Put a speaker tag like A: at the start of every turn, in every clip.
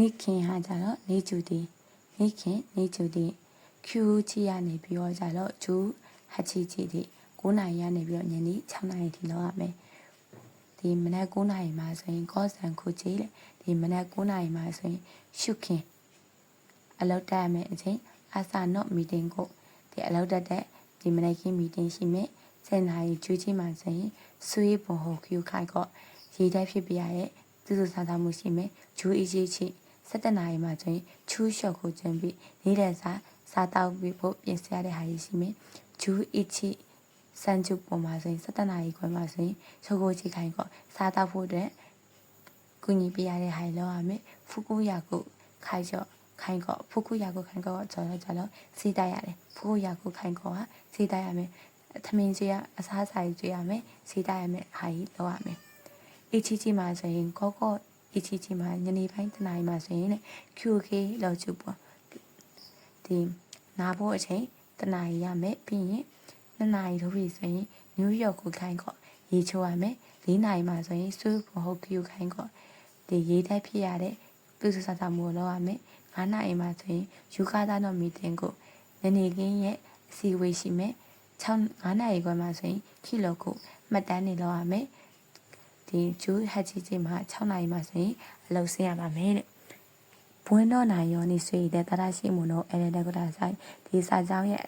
A: နေခင်ဟာကြတော့နေကျူတီနေခင်နေကျူတီကျူချီရနေပြီးတော့ကြတော့ဂျူဟချီချီတီ9နာရီရနေပြီးတော့ညနေ6နာရီထိလောက်ရမယ်ဒီမနက်9နာရီမှာဆိုရင်ကောဆန်ခုချီလေဒီမနက်9နာရီမှာဆိုရင်ရှုခင်အလောက်တက်ရမယ်အချိန်အာစာနော့မီတင်းကိုဒီအလောက်တက်တဲ့ဒီမနက်ခင်းမီတင်းရှိမယ်10နာရီကျူးချင်းမှာဆိုရင်ဆွေးဘုံဟိုကျူခိုက်တော့ရေတက်ဖြစ်ပြရတဲ့သူစုစားသားမှုရှိမယ်ဂျူအီချီချီ 17နာရီမှာဆိုရင်ချူးလျှော့ကိုကျင်းပြီးနေတဲ့စားစားတောက်ပြီးဖို့ပြင်ဆင်ရတဲ့ဟာကြီးရှိမယ်ဂျူအီချီစံကျုပ်ပေါ်မှာဆိုရင်17နာရီခွဲမှာဆိုရင်ချိုကိုချီခိုင်တော့စားတောက်ဖို့အတွက်ကုညီပြရတဲ့ဟာကြီးလောက်ရမယ်ဖူကူယာကိုခိုင်ကျော်ခိုင်ကောဖူကူယာကိုခိုင်ကောကျော်တော့ကျော်တော့စီးတိုက်ရတယ်ဖူကူယာကိုခိုင်ကောကစီးတိုက်ရမယ်သမင်းကြီးကအစားအစာကြီးကျွေးရမယ်စီးတိုက်ရမယ်ဟာကြီးလောက်ရမယ်အချီချီမှာဆိုရင်ကောကော အချီချီမှာညနေပိုင်းတနာရီမှာဆိုရင်လေ QK လောက်ကျပေါ့ဒီနာဖို့အချိန်တနာရီရမယ်ပြီးရင်နှစ်နာရီတို့ပြီဆိုရင်နယူးယောက်ကိုခိုင်းကောရေချိုးရမယ်၄နာရီမှာဆိုရင်စူးဖို့ဟုတ် Q ခိုင်းကောဒီရေးတက်ဖြစ်ရတဲ့ပြုစုစားစားမှုကိုလုပ်ရမယ်၅နာရီမှာဆိုရင်ယူကာသားတော့မီတင်ကိုနနေကင်းရဲ့အစီအဝေးရှိမယ်6 9နာရီခွဲမှာဆိုရင်ခီလိုကိုမှတ်တမ်းနေလောက်ရမယ် ဒီဂျူးဟက်ချီချီမှာ6နာရီမှာဆိုရင်အလုပ်ဆင်းရပါမယ်တဲ့ဘွန်းတော့နိုင်ရောနေဆွေတဲ့တရရှိမှုတော့အဲ့ဒါကတာဆိုင်ဒီစာကြောင်းရဲ့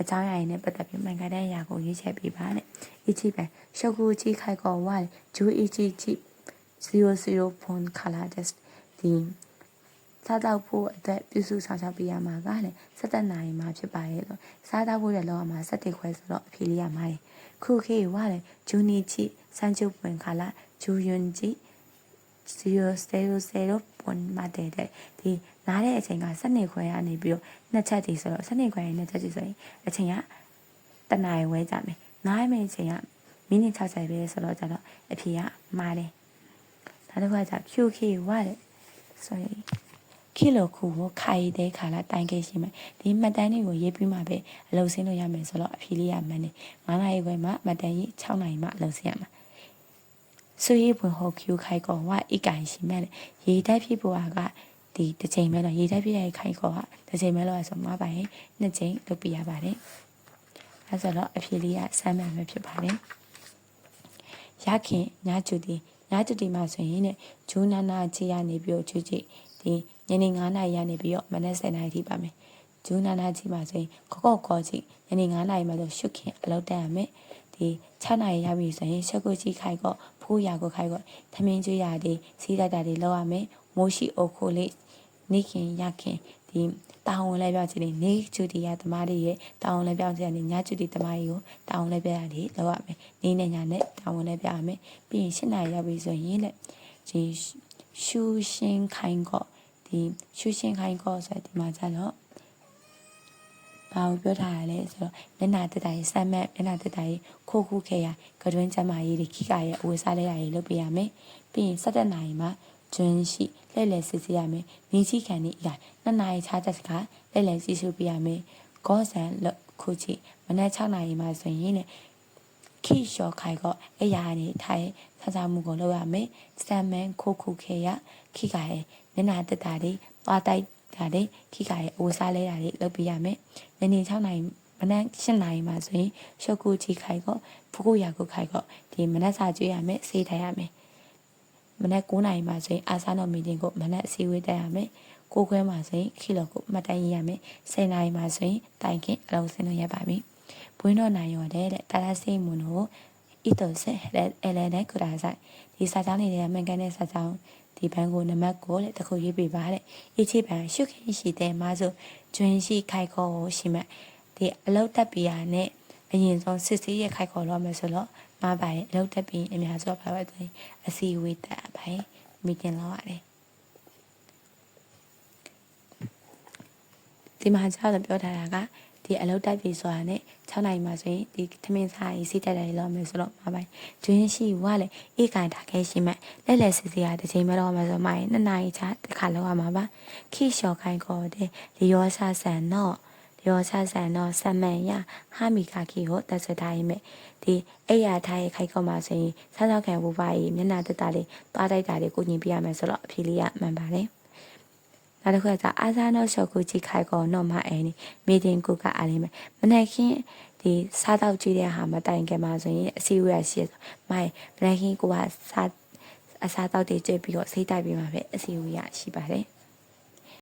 A: အကြောင်းအရာတွေနဲ့ပတ်သက်ပြီးမှန်ကန်တဲ့အရာကိုရွေးချယ်ပေးပါနဲ့အချီပဲရှုပ်ကူချီခိုက်ကောဝါဂျူအီချီချီ00 phone color test ဒီ စားတော့ဖို့အတွက်ပြုစုဆောင်ရှောက်ပေးရမှာကလည်း17နာရီမှဖြစ်ပါရဲ့ဆိုစားတော့ဖို့လည်းလောကမှာ17ခွဲဆိုတော့အဖြေလေးရမှာလေခုခေဝါလေဂျူနီချီစံချုပ်ပွင့်ခလာဂျူယွန်ချီ000ပွန်မတဲ့တဲ့ဒီနားတဲ့အချိန်က7ခွဲကနေပြီးတော့နှစ်ချက်တည်ဆိုတော့7ခွဲနဲ့နှစ်ချက်တည်ဆိုရင်အချိန်ကတနာရီဝဲကြမယ်နားမယ့်အချိန်ကမိနစ်60ပဲဆိုတော့ကြတော့အဖြေကမှားတယ်ဒါတစ်ခါကျ QK ဝါလေ sorry ခီလိုခုကိုခိုင်တဲ့ခါလာတိုင်ခဲ့ရှိမယ်ဒီမှတ်တမ်းတွေကိုရေးပြီးမှပဲအလုပ်ဆင်းလို့ရမယ်ဆိုတော့အဖြေလေးရမှန်းနေ9နာရီခွဲမှမှတ်တမ်းရေး6နာရီမှအလုပ်ဆင်းရမှာဆွေးပွန်ဟုတ်ကျူခိုင်ကောဝအိကန်ရှိမဲ့ရေတက်ဖြစ်ပေါ်ကဒီတစ်ချိန်မဲ့တော့ရေတက်ဖြစ်တဲ့ခိုင်ကောကတစ်ချိန်မဲ့လို့ဆိုမှာပါရင်နှစ်ချိန်လုပ်ပြရပါတယ်အဲဆိုတော့အဖြေလေးကစမ်းမှန်ပဲဖြစ်ပါတယ်ရခင်ညကျူတီညကျူတီမှာဆိုရင်ねဂျူနာနာချီရနေပြီးတော့ချူချီ ဒီညနေ9နာရီရနေပြီးတော့မနက်10နာရီထိပါမယ်ဂျူနာနာချီမှာဆိုရင်ကောကောကောချီညနေ9နာရီမှာဆိုရှုခင်အလုပ်တက်ရမယ်ဒီ6နာရီရပြီဆိုရင်ရှက်ကိုချီခိုက်ကောဖိုးရကိုခိုက်ကောသမင်းကျွေးရတွေစီးတတ်တာတွေလောက်ရမယ်မိုးရှိအုပ်ခိုးလေးနေခင်ရခင်ဒီတောင်းဝင်လဲပြောချင်နေနေကျူတီရသမားတွေရဲ့တောင်းဝင်လဲပြောချင်နေညကျူတီသမားကြီးကိုတောင်းဝင်လဲပြရတယ်လောက်ရမယ်နေနဲ့ညနဲ့တောင်းဝင်လဲပြရမယ်ပြီးရင်7နာရီရပြီဆိုရင်လေဒီ ရှူရှင်းခိုင်းကောဒီရှူရှင်းခိုင်းကောဆိုဒီမှာကျတော့ဘာကိုပြောထားရလဲဆိုတော့မျက်နှာတက်တာရေးစမ်းမက်မျက်နှာတက်တာရေးခိုးခုခဲရကတွင်းကျမရေးတွေခိကရဲ့အဝေးစားလဲရရေးလုပ်ပေးရမယ်ပြီးရင်7နာရီမှာကျွန်းရှိလှည့်လည်စစ်ဆေးရမယ်မိချိခံနေအရာ2နာရီခြားတက်ကလှည့်လည်စီးဆူပေးရမယ်ဂေါဆန်လက်ခုချီမနက်6နာရီမှာဆိုရင်လေ ခိလျှော်ခိုင်ကအရာနေထိုင်ဆဆမှုကိုလုပ်ရမယ်စံမန်ခိုးခုခဲရခိကရဲ့မျက်နှာတက်တာတွေသွားတိုက်တာတွေခိကရဲ့အိုးစားလဲတာတွေလုပ်ပြရမယ်။ညနေ6နာရီမနက်7နာရီမှာဆိုရင်ရှုပ်ကူချီခိုင်ကောဖူကိုရာကိုခိုင်ကောဒီမနက်စာကျွေးရမယ်စေးထိုင်ရမယ်။မနက်9နာရီမှာဆိုရင်အာစားတော်မီတင်ကိုမနက်အစည်းအဝေးတက်ရမယ်။ကိုခွဲမှာဆိုရင်ခီလောကိုမှတ်တမ်းရေးရမယ်။10နာရီမှာဆိုရင်တိုင်ခင်အလုံးစင်းလို့ရပါပြီ။ ဘွင်းတော်နိုင်ရောတဲ့တာလာစိတ်မွန်ကိုဤတော်ဆက်အဲလဲနဲ့ကုရာဆိုင်ဒီစာကြောင်းလေးတွေကမှန်ကန်တဲ့စာကြောင်းဒီဘန်ကိုနမတ်ကိုတဲ့တခုရေးပြပါတဲ့အချိပန်ရှုခင်ရှိတဲ့မဆိုကျွင်းရှိခိုက်ခေါ်ကိုရှိမှဒီအလုတ်တက်ပြာနဲ့အရင်ဆုံးစစ်စေးရခိုက်ခေါ်တော့မယ်ဆိုတော့မပါရဲ့အလုတ်တက်ပြီးအများဆုံးပါပါတဲ့အစီဝေးတက်ပါရဲ့မီတင်လောက်ရတယ်ဒီမှာကြောက်ပြောထားတာက ဒီအလုပ်တိုက်ပြီဆိုတာနဲ့6နိုင်မှာဆိုရင်ဒီသမင်းစားရေးစီးတက်တယ်လို့မယ်ဆိုတော့မပိုင်းကျွင်းရှိဝါလေအေးကန်ထားခဲ့ရှိမှလက်လက်စစ်စစ်ရတစ်ချိန်မတော့မှာဆိုမှရင်2နိုင်ချတစ်ခါလောက်ရမှာပါခိလျှော်ခိုင်းခေါ်တဲ့လျောဆဆန်တော့လျောဆဆန်တော့ဆမန်ရဟာမီကာခီကိုတက်ဆွထားရင်မဲ့ဒီအဲ့ရထားရဲ့ခိုက်ခေါ်မှာဆိုရင်စားသောက်ခံဘူပါကြီးမျက်နှာတက်တာလေးသွားတိုက်တာလေးကိုညင်ပြရမယ်ဆိုတော့အဖြေလေးကမှန်ပါတယ် နောက်တစ်ခုကအာဇာနောရှော့ကိုကြီးခိုင်ကောနော်မအဲနေမီတင်ကိုကအားလေးမယ်မနေ့ခင်ဒီစားတော့ကြည့်တဲ့ဟာမတိုင်ခင်မှာဆိုရင်အစီအဝေးရရှိရမိုင်မနေ့ခင်ကိုကစားအစားတော့တွေကြည့်ပြီးတော့စိတ်တိုက်ပြီးမှပဲအစီအဝေးရရှိပါတယ်